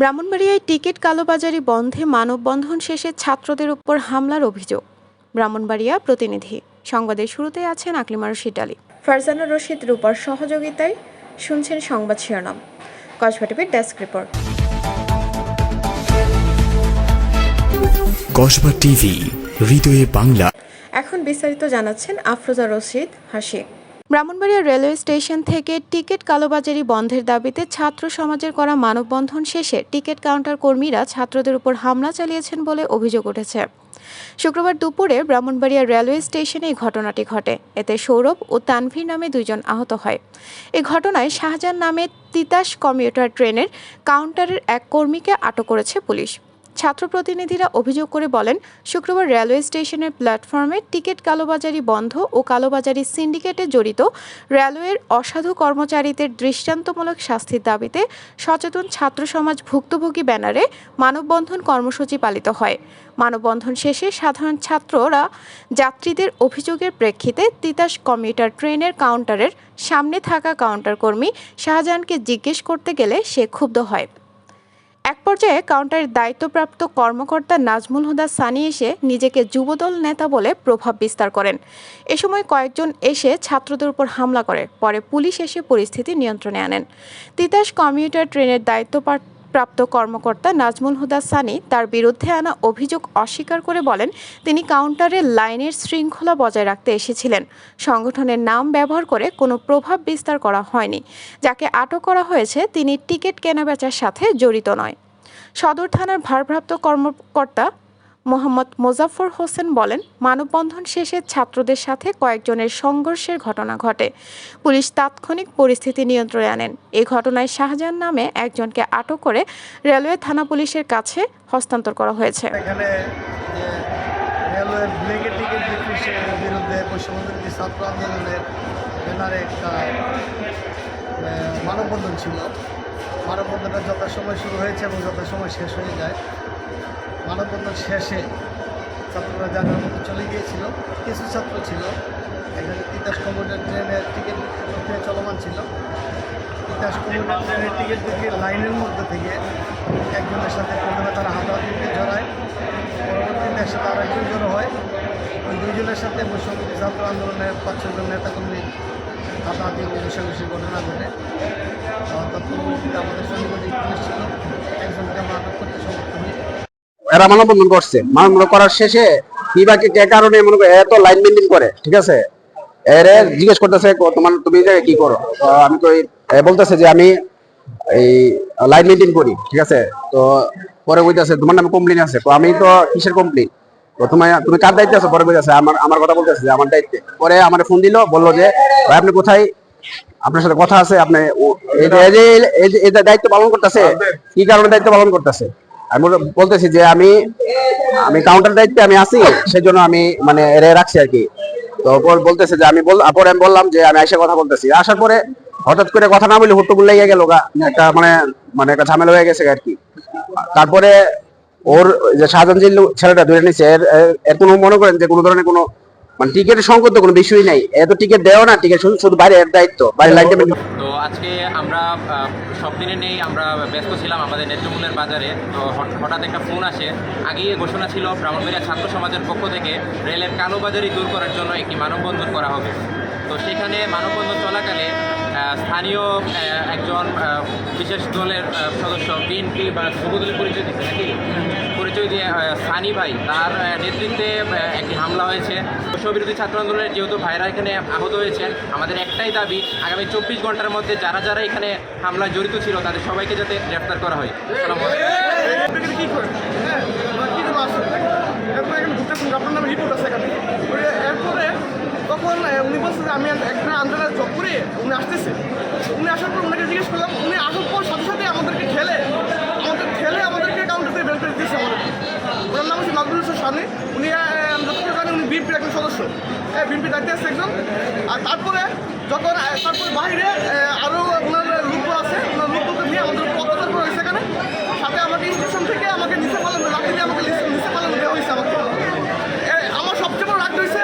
ব্রাহ্মণবাড়িয়ায় ticket কালোবাজারি বন্ধে মানববন্ধন শেষে ছাত্রদের উপর হামলার অভিযোগ। ব্রাহ্মণবাড়িয়া প্রতিনিধি। সংবাদের শুরুতে আছেন আকলিমা রশিদ আলী। ফারজানা রশিদ রূপার সহযোগিতায় শুনছেন সংবাদ শিরোনাম। কসবা টিভির ডেস্ক রিপোর্ট। কসবা টিভি হৃদয়ে বাংলা। এখন বিস্তারিত জানাচ্ছেন আফরোজা রশিদ হাসি। ব্রাহ্মণবাড়িয়া রেলওয়ে স্টেশন থেকে টিকিট কালোবাজারি বন্ধের দাবিতে ছাত্র সমাজের করা মানববন্ধন শেষে টিকিট কাউন্টার কর্মীরা ছাত্রদের উপর হামলা চালিয়েছেন বলে অভিযোগ উঠেছে। শুক্রবার দুপুরে ব্রাহ্মণবাড়িয়া রেলওয়ে স্টেশনে এই ঘটনাটি ঘটে। এতে সৌরভ ও তানভীর নামে দুইজন আহত হয়। এই ঘটনায় শাহজাহান নামে তিতাস কমিউটার ট্রেনের কাউন্টারের এক কর্মীকে আটক করেছে পুলিশ। ছাত্র প্রতিনিধিরা অভিযোগ করে বলেন, শুক্রবার রেলওয়ে স্টেশনের প্ল্যাটফর্মে টিকিট কালোবাজারি বন্ধ ও কালোবাজারি সিন্ডিকেটে জড়িত রেলওয়ের অসাধু কর্মচারীদের দৃষ্টান্তমূলক শাস্তির দাবিতে সচেতন ছাত্র সমাজ ভুক্তভোগী ব্যানারে মানববন্ধন কর্মসূচি পালিত হয়। মানববন্ধন শেষে সাধারণ ছাত্ররা যাত্রীদের অভিযোগের প্রেক্ষিতে তিতাস কমিউটার ট্রেনের কাউন্টারের সামনে থাকা কাউন্টার কর্মী শাহজাহানকে জিজ্ঞেস করতে গেলে সে ক্ষুব্ধ হয়। এক পর্যায়ে কাউন্টারের দায়িত্বপ্রাপ্ত কর্মকর্তা নাজমুল হুদা সানি এসে নিজেকে যুবদল নেতা বলে প্রভাব বিস্তার করেন। এ সময় কয়েকজন এসে ছাত্রদের উপর হামলা করে, পরে পুলিশ এসে পরিস্থিতি নিয়ন্ত্রণে আনেন। তিতাস কমিউটার ট্রেনের দায়িত্বপ্রাপ্ত প্রাপ্ত কর্মকর্তা নাজমুল হুদা সানি তার বিরুদ্ধে আনা অভিযোগ অস্বীকার করে বলেন, তিনি কাউন্টারে লাইনের শৃঙ্খলা বজায় রাখতে এসেছিলেন। সংগঠনের নাম ব্যবহার করে কোনো প্রভাব বিস্তার করা হয়নি। যাকে আটক করা হয়েছে, তিনি টিকিট কেনাবেচার সাথে জড়িত নয়। সদর থানার ভারপ্রাপ্ত কর্মকর্তা মোহাম্মদ মোজাফর হোসেন বলেন, মানববন্ধন শেষে ছাত্রদের সাথে কয়েকজনের সংঘর্ষের ঘটনা ঘটে। পুলিশ তাৎক্ষণিক পরিস্থিতি নিয়ন্ত্রণে আনেন। এই ঘটনায় শাহজাহান নামে একজনকে আটক করে রেলওয়ে থানা পুলিশের কাছে হস্তান্তর করা হয়েছে। মানববন্ধন ছিল। মানববন্ধনটা যথাসময় শুরু হয়েছে এবং যথাসময় শেষ হয়ে যায়। মানববন্ধন শেষে ছাত্ররা মতো চলে গিয়েছিল, কিছু ছাত্র ছিল এখানে তিতাস কমিউটার ট্রেনের টিকিট চলমান ছিল। তিতাস কমিউটার ট্রেনের টিকিট বিক্রির লাইনের মধ্যে থেকে একজনের সাথে প্রথমে তারা হাতাহাতিতে জড়ায়, পরবর্তীতে একসাথে আর একজন জড়ো হয়। ওই দুইজনের সাথে বৈষম্য ছাত্র আন্দোলনের পাঁচ ছজন নেতাকর্মীর হাতাহাতি ঘুষাঘুষির ঘটনা ঘটে। তৎপরবর্তীতে আমাদের সঙ্গে পুলিশ ছিল, একজনকে আমরা আটক করতে সমর্থ এরা মানববন্ধন করছে। মানববন্ধন করার শেষে বিভাগে কে কারণে মনে করো এত লাইন মেনটেন করে ঠিক আছে? এরে জিজ্ঞেস করতেছে তোমার তুমি কি করো? আমি তো বলতেছে যে আমি এই লাইন মেনটেন করি ঠিক আছে? তো পরে বলতেছে তোমার নামে কমপ্লেন আছে? তো আমি তো কিসের কমপ্লেন তোমার তুমি কার দায়িত্বে আছো? পরে বলতেছে আমার আমার কথা বলতেছে যে আমার দায়িত্বে। পরে আমার ফোন দিল বলল যে ভাই আপনি কোথায়? আপনার সাথে কথা আছে আপনি এই দায়িত্ব পালন করতেছে কি কারণে দায়িত্ব পালন করতেছে? আমি বলতেছি যে আমি আমি কাউন্টার দায়িত্বে আমি আছি, সেজন্য আমি মানে রাখছি আর কি। তো বলতেছে যে আমি পরে আমি বললাম যে আমি এসে কথা বলতেছি। আসার পরে হঠাৎ করে কথা না বলে হুট্টুকুল লেগে গেল গা, একটা মানে মানে একটা ঝামেলা হয়ে গেছে আর কি। তারপরে ওর যে যে ছেলেটা ধরে নিছে, এর এর- কোনো মনে করেন যে কোনো ধরনের কোনো মানে টিকিটের সংকট তো কোনো বিষয়ই নাই। এত টিকিট দেও না টিকিট শুধু বাইরে এর দায়িত্ব বাইরে লাইন তো আজকে আমরা সব দিনে নেই, আমরা ব্যস্ত ছিলাম আমাদের নেত্রমূলের বাজারে। তো হঠাৎ একটা ফোন আসে। আগেই ঘোষণা ছিল ব্রাহ্মণবাড়িয়া ছাত্র সমাজের পক্ষ থেকে রেলের কালোবাজারি দূর করার জন্য একটি মানববন্ধন করা হবে। তো সেখানে মানববন্ধন চলাকালে স্থানীয় একজন বিশেষ দলের সদস্য, বিএনপি বা যুবদলের পরিচয় দিচ্ছে নাকি? পরিচয় দিয়ে সানি ভাই, তার নেতৃত্বে একটি হামলা হয়েছে। বিরোধী ছাত্র আন্দোলনের যেহেতু ভাইরা এখানে আহত হয়েছেন আমাদের একটাই দাবি, আগামী চব্বিশ ঘণ্টার মধ্যে যারা যারা এখানে হামলায় জড়িত ছিল, তাদের সবাইকে যাতে গ্রেফতার করা হয়। আমি একটা আন্ডারে করি উনি আসতেছে। উনি আসার পর ওনাকে জিজ্ঞেস করলাম, উনি আসার পর সাথে সাথে আমাদেরকে খেলে? আমাদের খেলে আমাদেরকে কাউন্টার থেকে বের করে দিয়েছে আমাদের। ওনার নাম হচ্ছে নাজমুল হোসেন স্বামী উনি যতটুকু জানি উনি বিএনপির একজন সদস্য। হ্যাঁ বিএনপি দায়িত্বে আছে একজন। আর তারপরে যখন তারপরে বাইরে আরও ওনার লোকগুলো আছে ওনার লোকগুলোকে নিয়ে আমাদের উপর অত্যাচার করা হয়েছে এখানে সাথে আমাকে স্টেশন থেকে আমাকে নিচে পালানো লাঠি দিয়ে আমাকে নিচে নিচে পালানো দেওয়া হয়েছে আমাকে এ, আমার সবচেয়ে বড় রাগ হয়েছে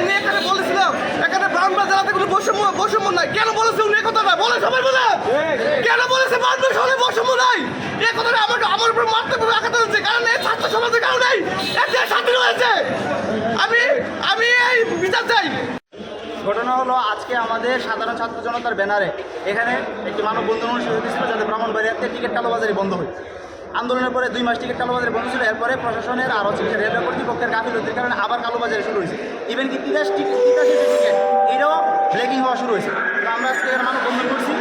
উনি এখানে বলেছিলাম এখানে ব্রাহ্মণ জেলাতে কোনো বৈষম্য নাই। কেন বলেছে উনি এ কথাটা বলে সবাই বলে কেন বলেছে মানুষ হলে বৈষম্য নাই? এই কথাটা আমার আমার উপর মারতে আঘাত হচ্ছে কারণ এই ছাত্র সমাজের কারণেই এক দেশ স্বাধীন হয়েছে আমি আমি এই বিচার চাই। ঘটনা হলো আজকে আমাদের সাধারণ ছাত্র জনতার ব্যানারে। এখানে একটি মানব মানববন্ধন অনুষ্ঠিত হয়েছিল যাতে ব্রাহ্মণবাড়িয়াতে টিকিট কালোবাজারি বন্ধ হয় আন্দোলনের পরে দুই মাস টিকিট কালোবাজারি বন্ধ ছিল। এরপরে প্রশাসনের আর হচ্ছে রেলওয়ে কর্তৃপক্ষের গাফিলতির কারণে আবার কালোবাজারি শুরু হয়েছে। ইভেন কি তিতাস টিকিট তিতাসের আমরা আজকে মানববন্ধন করছি।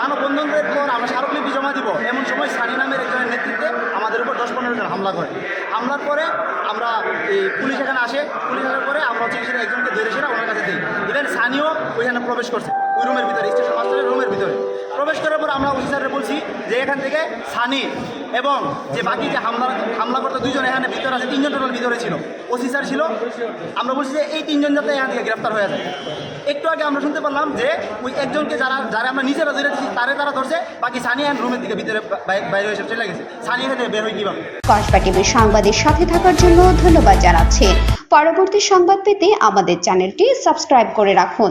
মানববন্ধনের পর আমরা স্মারকলিপি জমা দিব। এমন সময় সানি নামের একজনের নেতৃত্বে আমাদের উপর দশ পনেরো জন হামলা করে হামলার পরে আমরা এই পুলিশ এখানে আসে। পুলিশ আসার পরে আমরা হচ্ছে সেটা একজনকে ধরে সেটা ওনার কাছে দিই ইভেন সানিও ওইখানে প্রবেশ করছে। ওই রুমের ভিতরে স্টেশন মাস্টারের রুমের ভিতরে। প্রবেশ করার পর আমরা অফিসারে বলছি যে এখান থেকে সানি এবং যে বাকি যে হামলা হামলা করতে দুইজন এখানে ভিতরে আছে, তিনজন টোটাল ভিতরে ছিল। ওসি স্যার ছিল। আমরা বলছি যে এই তিনজন যাতে এখান থেকে গ্রেফতার হয়ে যায়। একটু আগে আমরা শুনতে পারলাম যে ওই একজনকে যারা যারা আমরা নিজেরা ধরে দিচ্ছি তারে তারা ধরছে, বাকি সানি এখন রুমের দিকে ভিতরে বাইরে এসে চলে গেছে। সানি এখান বের হয়ে কীভাবে? কসবা টিভির সংবাদের সাথে থাকার জন্য ধন্যবাদ জানাচ্ছি। পরবর্তী সংবাদ পেতে আমাদের চ্যানেলটি সাবস্ক্রাইব করে রাখুন।